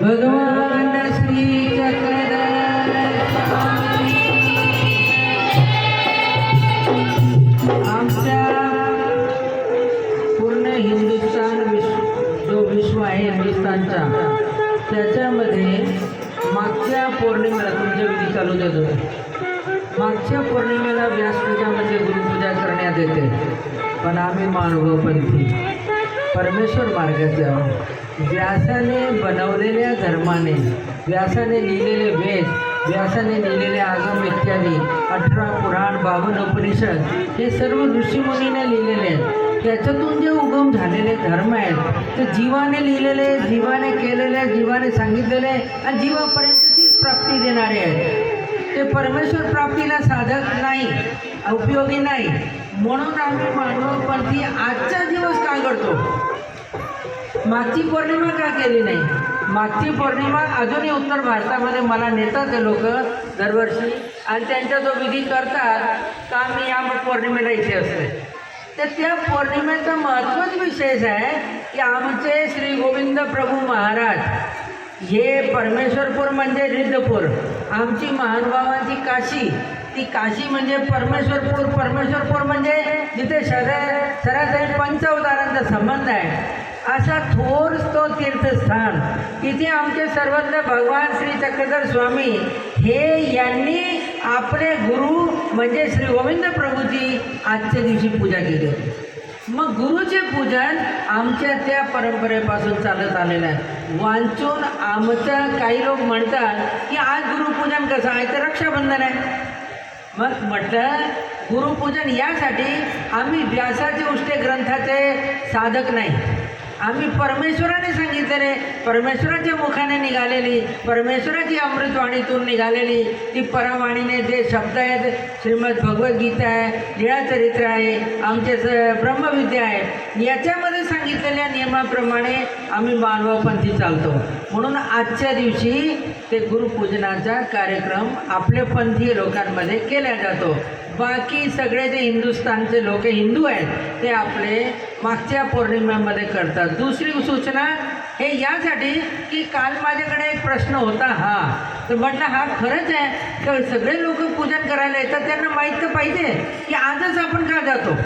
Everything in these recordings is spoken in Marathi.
भगवान श्री आमच्या पूर्ण हिंदुस्थान विश्व जो विश्व आहे हिंदुस्थानचा त्याच्यामध्ये मागच्या पौर्णिमेला तुमच्या विधी चालू देतो. मागच्या पौर्णिमेला व्यासपूजा म्हणजे गुरुपूजा करण्यात येते. पण आम्ही मानवपंथी परमेश्वर मार्गाचे व्यासाने बनवलेल्या धर्माने व्यासाने लिहिलेले वेद व्यासाने लिहिलेले आगम इत्यादी अठरा पुराण बावन उपनिषद हे सर्व ऋषीमुनीने लिहिलेले आहेत. त्याच्यातून जे उगम झालेले धर्म आहेत ते जीवाने लिहिलेले जीवाने केलेले जीवाने सांगितलेले आणि जीवापर्यंतचीच प्राप्ती देणारे आहेत. ते परमेश्वर प्राप्तीला साधक नाही उपयोगी नाही. म्हणून आम्ही मानवपंथी आजचा दिवस का करतो मागची पौर्णिमा का केली नाही? मागची पौर्णिमा अजूनही उत्तर भारतामध्ये मला नेतात ते लोक दरवर्षी. आणि त्यांचा जो विधी करतात का मी या पौर्णिमेला इथे असते? तर त्या पौर्णिमेचा महत्त्वच विशेष आहे की आमचे श्री गोविंद प्रभू महाराज हे परमेश्वरपूर म्हणजे रिद्धपूर. आमची महानुभावांची काशी. ती काशी म्हणजे परमेश्वरपूर. परमेश्वरपूर म्हणजे जिथे सर सरासरी पंचवतारांचा संबंध आहे. असा थोर तो तीर्थस्थान. तिथे आमचे सर्वज्ञ भगवान श्री चक्रधर स्वामी हे यांनी आपले गुरु म्हणजे श्री गोविंद प्रभूची आजच्या दिवशी पूजा केली मग गुरुचे पूजन आमच्या त्या परंपरेपासून चालत आलेलं आहे. वांचून आमचं काही लोक म्हणतात की आज गुरुपूजन कसं आहे? तर रक्षाबंधन आहे. मग म्हटलं गुरुपूजन यासाठी आम्ही व्यासाचे उष्टे ग्रंथाचे साधक नाही. आम्ही परमेश्वराने सांगितलेले परमेश्वराच्या मुखाने निघालेली परमेश्वराची अमृतवाणीतून निघालेली ती परवाणीने जे शब्द आहेत श्रीमद भगवद्गीता आहे लीळाचरित्र आहे आमचे स ब्रह्मविद्या आहे याच्यामध्ये सांगितलेल्या नियमाप्रमाणे आम्ही मानवपंथी चालतो. म्हणून आजच्या दिवशी ते गुरुपूजनाचा कार्यक्रम आपल्या पंथीय लोकांमध्ये केला जातो. बाकी सगळे जे हिंदुस्थानचे लोक हिंदू आहेत ते आपले मागच्या पौर्णिमेमध्ये करतात. दुसरी सूचना हे यासाठी की काल माझ्याकडे एक प्रश्न होता हा. तर म्हटलं हा खरंच आहे. तर सगळे लोक पूजन करायला येतात त्यांना माहीत तर पाहिजे की आजच आपण का जातो?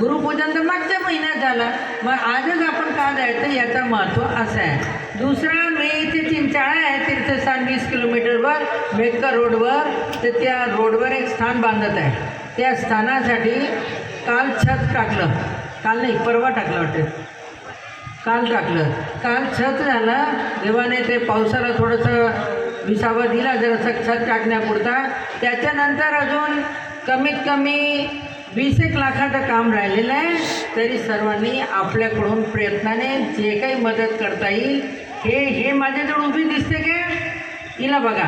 गुरुपूजन तर मागच्या महिन्यात झाला. मग आजच आपण का जायचं याचं महत्त्व असं आहे. दुसरा मी इथे चिंचाळा आहे तीर्थस्थान वीस किलोमीटरवर बेकर रोडवर ते त्या रोडवर एक स्थान बांधत आहे. त्या स्थानासाठी काल छत टाकलं. काल नाही परवा टाकलं वाटतं. काल टाकलं. काल छत झालं. देवाने ते पावसाला थोडंसं विसावा दिला जरासं छत टाकण्यापुरता. त्याच्यानंतर अजून कमीत कमी वीस एक लाखाचं काम राहिलेलं आहे. तरी सर्वांनी आपल्याकडून प्रयत्नाने जे काही मदत करता येईल हे हे माझ्याजवळ उभी दिसते का? हिला बघा.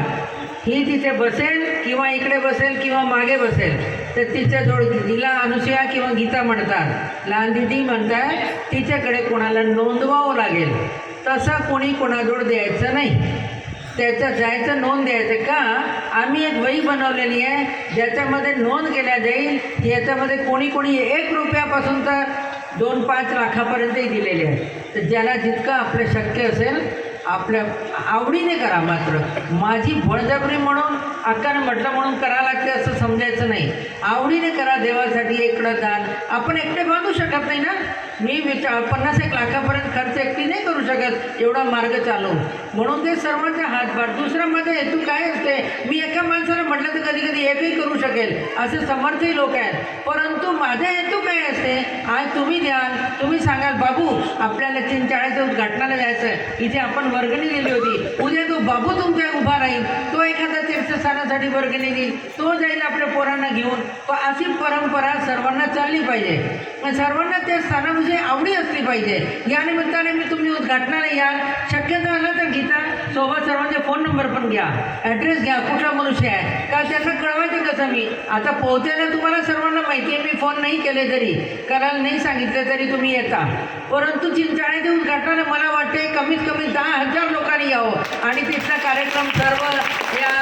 ही तिथे बसेल किंवा इकडे बसेल किंवा मागे बसेल तर तिच्याजवळ हिला अनुसया किंवा गीता म्हणतात. लहान दिदी म्हणतात तिच्याकडे कोणाला नोंदवावं लागेल. तसं कोणी कोणाजवळ द्यायचं नाही. त्याचं जायचं नोंद द्यायचं का? आम्ही एक वही बनवलेली आहे ज्याच्यामध्ये नोंद केल्या जाईल याच्यामध्ये कोणी कोणी एक रुपयापासून तर दोन पाच लाखापर्यंतही दिलेले आहे तर ज्याला जितकं आपलं शक्य असेल आपल्या आवडीने करा मात्र. माझी बळजबरी म्हणून अक्कानं म्हटलं म्हणून करा लागते असं समजायचं नाही. आवडीने करा देवासाठी एकडं दान. आपण एकटे बांधू शकत नाही ना? मी विचार पन्नास एक लाखापर्यंत खर्च एकटी नाही करू शकत. एवढा मार्ग चालू. म्हणून ते सर्वांचे हातभार. दुसरा माझा हेतू काय असते? मी एका माणसाला म्हटलं तर कधी कधी एकही करू शकेल. असे समर्थही लोक आहेत. परंतु माझा हेतू काय असते? आज तुम्ही द्याल तुम्ही सांगाल बाबू आपल्याला चिंचाळ्याचं उद्घाटनाला जायचं इथे आपण वर्गणी दिली होती. उद्या तो बाबू तुमच्या उभा राहील. तो एखादा तीर्थस्थानासाठी वर्गणी देईल तो जाईल आपल्या पोरांना घेऊन. अशी परंपरा सर्वांना चालली पाहिजे. मग सर्वांना त्या स्थानाविषयी आवडी असली पाहिजे. या निमित्ताने मी तुम्ही उद्घाटनाला याल. शक्यता झालं तर गीता. सोबत सर्व फोन नंबर पण घ्या ॲड्रेस घ्या कुठला मनुष्य आहे का त्यांना कळवायचं कसं मी? आता पोहोचायला तुम्हाला सर्वांना माहिती आहे मी फोन नाही केले तरी करायला नाही सांगितलं तरी तुम्ही येता. परंतु चिंचाळ्याच्या उद्घाटनाला मला वाटते कमीत कमी दहा हजार लोकांनी यावं. आणि तिथला कार्यक्रम सर्व या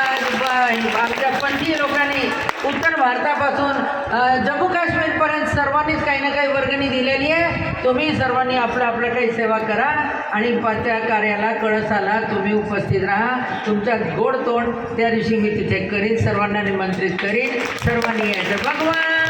आमच्या पंथीय लोकांनी उत्तर भारतापासून जम्मू काश्मीरपर्यंत सर्वांनीच काही ना काही वर्गणी दिलेली आहे. तुम्ही सर्वांनी आपलं आपलं काही सेवा करा आणि प- त्या कार्याला कळसाला तुम्ही उपस्थित राहा. तुमच्या गोड तोंड त्या दिवशी मी तिथे करीन सर्वांना निमंत्रित करीन. सर्वांनी यायचं भगवान!